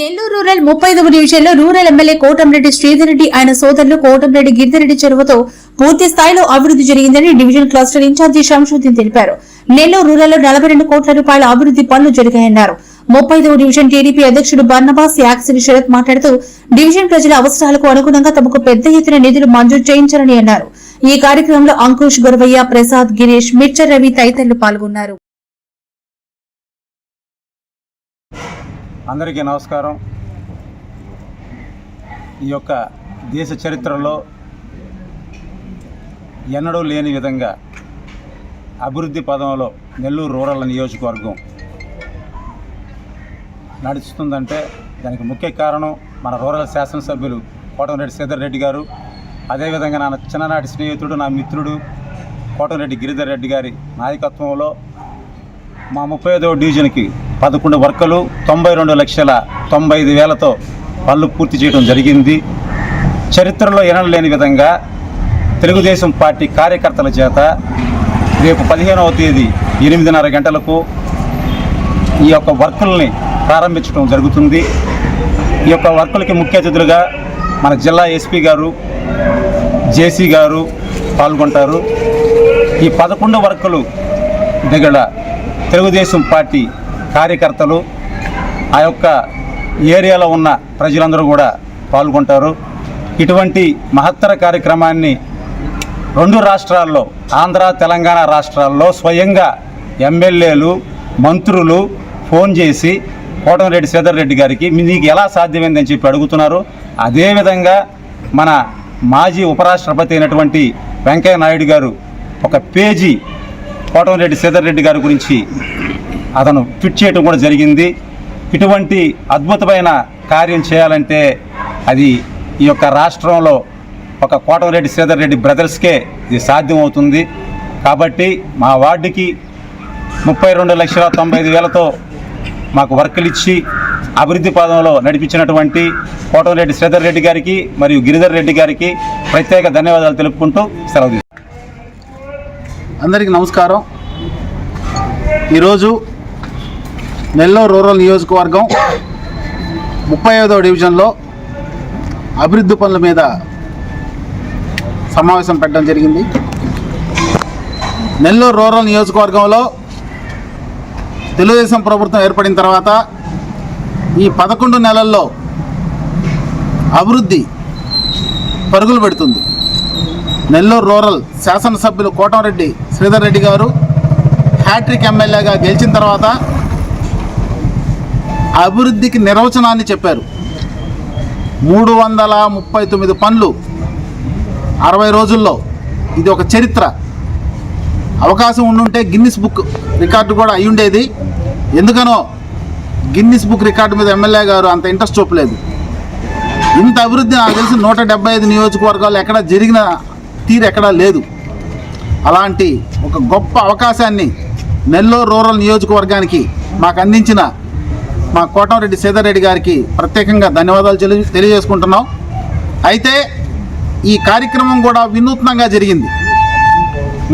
Nellore rural ముప్పై ఐదవ డివిజన్లో రూరల్ ఎమ్మెల్యే కోటంరెడ్డి శ్రీధర్రెడ్డి ఆయన సోదరులు కోటంరెడ్డి గిరిధరెడ్డి చెరువుతో పూర్తి స్థాయిలో అభివృద్ధి జరిగిందని డివిజన్ క్లస్టర్ ఇన్ఛార్జి శంషుద్దీన్ తెలిపారు. నెల్లూరు రూరల్లో నలభై రెండు కోట్ల రూపాయల అభివృద్ధి పనులు జరిగాయన్నారు. ముప్పై ఐదవ డివిజన్ టీడీపీ అధ్యక్షుడు బర్నబాస్ యాక్సిరి శరత్ మాట్లాడుతూ డివిజన్ ప్రజల అవసరాలకు అనుగుణంగా తమకు పెద్ద ఎత్తున నిధులు మంజూరు చేయించారని అన్నారు. ఈ కార్యక్రమంలో అంకుష్ గురవయ్య ప్రసాద్ గిరీష్ మిర్చర్ రవి తదితరులు పాల్గొన్నారు. అందరికీ నమస్కారం. ఈ యొక్క దేశ చరిత్రలో ఎన్నడూ లేని విధంగా అభివృద్ధి పదంలో నెల్లూరు రూరల్ నియోజకవర్గం నడుస్తుందంటే దానికి ముఖ్య కారణం మన రూరల్ శాసనసభ్యులు కోటమిరెడ్డి శ్రీధర్ రెడ్డి గారు. అదేవిధంగా నా చిన్ననాటి స్నేహితుడు నా మిత్రుడు కోటమిరెడ్డి గిరిధర్ రెడ్డి గారి నాయకత్వంలో మా ముప్పై ఐదవ డివిజన్కి పదకొండు వర్కలు తొంభై రెండు లక్షల తొంభై ఐదు వేలతో పనులు పూర్తి చేయడం జరిగింది. చరిత్రలో ఎనలేని విధంగా తెలుగుదేశం పార్టీ కార్యకర్తల చేత రేపు పదిహేనవ తేదీ ఎనిమిదిన్నర గంటలకు ఈ యొక్క వర్కుల్ని ప్రారంభించడం జరుగుతుంది. ఈ యొక్క వర్కులకి ముఖ్య అతిథులుగా మన జిల్లా ఎస్పీ గారు జేసీ గారు పాల్గొంటారు. ఈ పదకొండు వర్కులు దగ్గర తెలుగుదేశం పార్టీ కార్యకర్తలు ఆ యొక్క ఏరియాలో ఉన్న ప్రజలందరూ కూడా పాల్గొంటారు. ఇటువంటి మహత్తర కార్యక్రమాన్ని రెండు రాష్ట్రాల్లో ఆంధ్ర తెలంగాణ రాష్ట్రాల్లో స్వయంగా ఎమ్మెల్యేలు మంత్రులు ఫోన్ చేసి కోటమిరెడ్డి శ్రీధర్ రెడ్డి గారికి మీకు ఎలా సాధ్యమైందని చెప్పి అడుగుతున్నారు. అదేవిధంగా మన మాజీ ఉపరాష్ట్రపతి అయినటువంటి వెంకయ్య నాయుడు గారు ఒక పేజీ కోటమిరెడ్డి శ్రీధర్ రెడ్డి గారి గురించి అతను ట్విట్ చేయడం కూడా జరిగింది. ఇటువంటి అద్భుతమైన కార్యం చేయాలంటే అది ఈ యొక్క రాష్ట్రంలో ఒక కోటమిరెడ్డి శ్రీధర్ రెడ్డి బ్రదర్స్కే ఇది సాధ్యమవుతుంది. కాబట్టి మా వార్డుకి ముప్పై రెండు లక్షల తొంభై ఐదు వేలతో మాకు వర్కులు ఇచ్చి అభివృద్ధి పదంలో నడిపించినటువంటి కోటమిరెడ్డి శ్రీధర్ రెడ్డి గారికి మరియు గిరిధర్ రెడ్డి గారికి ప్రత్యేక ధన్యవాదాలు తెలుపుకుంటూ సెలవు అందరికీ నమస్కారం. ఈరోజు నెల్లూరు రూరల్ నియోజకవర్గం ముప్పై ఐదో డివిజన్లో అభివృద్ధి పనుల మీద సమావేశం పెట్టడం జరిగింది. నెల్లూరు రూరల్ నియోజకవర్గంలో తెలుగుదేశం ప్రభుత్వం ఏర్పడిన తర్వాత ఈ పదకొండు నెలల్లో అభివృద్ధి పరుగులు పెడుతుంది. నెల్లూరు రూరల్ శాసనసభ్యులు కోటంరెడ్డి శ్రీధర్ రెడ్డి గారు హ్యాట్రిక్ ఎమ్మెల్యేగా గెలిచిన తర్వాత అభివృద్ధికి నిర్వచనాన్ని చెప్పారు. మూడు వందల ముప్పై తొమ్మిది పనులు అరవై రోజుల్లో. ఇది ఒక చరిత్ర. అవకాశం ఉండుంటే గిన్నిస్ బుక్ రికార్డు కూడా అయి ఉండేది ఎందుకనో గిన్నిస్ బుక్ రికార్డు మీద ఎమ్మెల్యే గారు అంత ఇంట్రెస్ట్ చూపలేదు. ఇంత అభివృద్ధి నాకు తెలిసి నూట డెబ్బై ఐదు నియోజకవర్గాలు ఎక్కడ జరిగిన తీరు ఎక్కడా లేదు. అలాంటి ఒక గొప్ప అవకాశాన్ని నెల్లూరు రూరల్ నియోజకవర్గానికి మాకు అందించిన మా కోటంరెడ్డి సీతారెడ్డి గారికి ప్రత్యేకంగా ధన్యవాదాలు తెలియజేసుకుంటున్నాం. అయితే ఈ కార్యక్రమం కూడా వినూత్నంగా జరిగింది.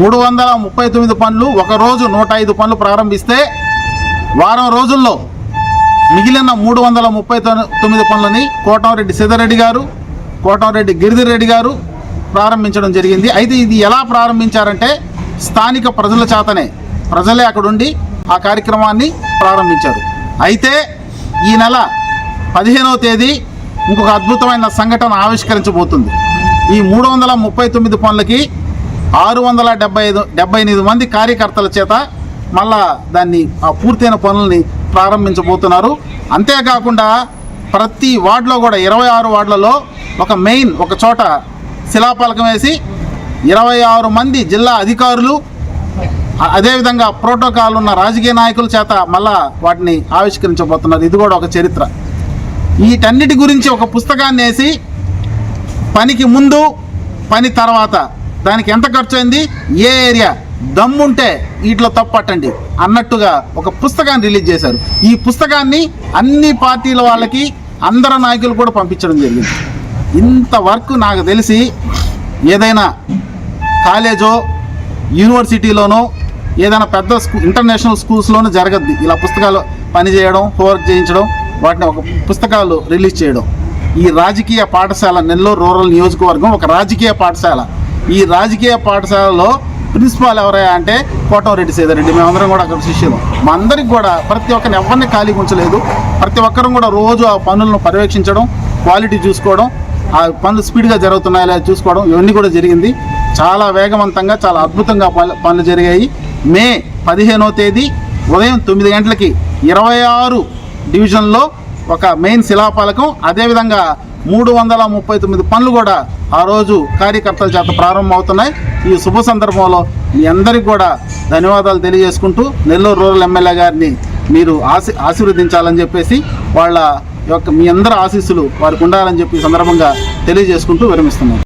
మూడు వందల ముప్పై తొమ్మిది పనులు ఒక రోజు నూట ఐదు పనులు ప్రారంభిస్తే వారం రోజుల్లో మిగిలిన మూడు వందల ముప్పై తొమ్మిది పనులని కోటంరెడ్డి సీతారెడ్డి గారు కోటంరెడ్డి గిరిధర్ రెడ్డి గారు ప్రారంభించడం జరిగింది. అయితే ఇది ఎలా ప్రారంభించారంటే స్థానిక ప్రజల చేతనే ప్రజలే అక్కడుండి ఆ కార్యక్రమాన్ని ప్రారంభించారు. అయితే ఈ నెల పదిహేనవ తేదీ ఇంకొక అద్భుతమైన సంఘటన ఆవిష్కరించబోతుంది. ఈ మూడు వందల ముప్పై తొమ్మిది పనులకి ఆరు వందల డెబ్బై ఐదు డెబ్బై ఎనిమిది మంది కార్యకర్తల చేత మళ్ళా దాన్ని ఆ పూర్తయిన పనుల్ని ప్రారంభించబోతున్నారు. అంతేకాకుండా ప్రతి వార్డులో కూడా ఇరవై ఆరు వార్డులలో ఒక మెయిన్ ఒక చోట శిలాపలకం వేసి ఇరవై ఆరు మంది జిల్లా అధికారులు అదేవిధంగా ప్రోటోకాల్ ఉన్న రాజకీయ నాయకుల చేత మళ్ళా వాటిని ఆవిష్కరించబోతున్నారు ఇది కూడా ఒక చరిత్ర. వీటన్నిటి గురించి ఒక పుస్తకాన్ని వేసి పనికి ముందు పని తర్వాత దానికి ఎంత ఖర్చు అయింది ఏ ఏరియా? దమ్ముంటే వీటిలో తప్పట్టండి అన్నట్టుగా ఒక పుస్తకాన్ని రిలీజ్ చేశారు. ఈ పుస్తకాన్ని అన్ని పార్టీల వాళ్ళకి అందరు నాయకులు కూడా పంపించడం జరిగింది. ఇంత వర్క్ నాకు తెలిసి ఏదైనా కాలేజో యూనివర్సిటీలోనో ఏదైనా పెద్ద స్కూ ఇంటర్నేషనల్ స్కూల్స్లోనే జరగద్ది. ఇలా పుస్తకాలు పనిచేయడం హోంవర్క్ చేయించడం వాటిని ఒక పుస్తకాలు రిలీజ్ చేయడం. ఈ రాజకీయ పాఠశాల నెల్లూరు రూరల్ నియోజకవర్గం ఒక రాజకీయ పాఠశాల. ఈ రాజకీయ పాఠశాలలో ప్రిన్సిపాల్ ఎవరయ్యా అంటే కోటంరెడ్డి సేదరెడ్డి మేమందరం కూడా అక్కడ శిష్యులు. మా అందరికి కూడా ప్రతి ఒక్కరిని ఎవరిని ఖాళీగా ఉంచలేదు ప్రతి ఒక్కరం కూడా రోజు ఆ పనులను పర్యవేక్షించడం క్వాలిటీ చూసుకోవడం ఆ పనులు స్పీడ్గా జరుగుతున్నాయా చూసుకోవడం ఇవన్నీ కూడా జరిగింది. చాలా వేగవంతంగా చాలా అద్భుతంగా పనులు జరిగాయి. మే పదిహేనో తేదీ ఉదయం తొమ్మిది గంటలకి ఇరవై ఆరు డివిజన్లో ఒక మెయిన్ శిలాపాలకం అదేవిధంగా మూడు వందల ముప్పై తొమ్మిది పనులు కూడా ఆ రోజు కార్యకర్తల చేత ప్రారంభమవుతున్నాయి. ఈ శుభ సందర్భంలో మీ అందరికీ కూడా ధన్యవాదాలు తెలియజేసుకుంటూ నెల్లూరు రూరల్ ఎమ్మెల్యే గారిని మీరు ఆశీ ఆశీర్వదించాలని చెప్పేసి వాళ్ళ యొక్క మీ అందరి ఆశీస్సులు వారికి ఉండాలని చెప్పి సందర్భంగా తెలియజేసుకుంటూ విరమిస్తున్నాను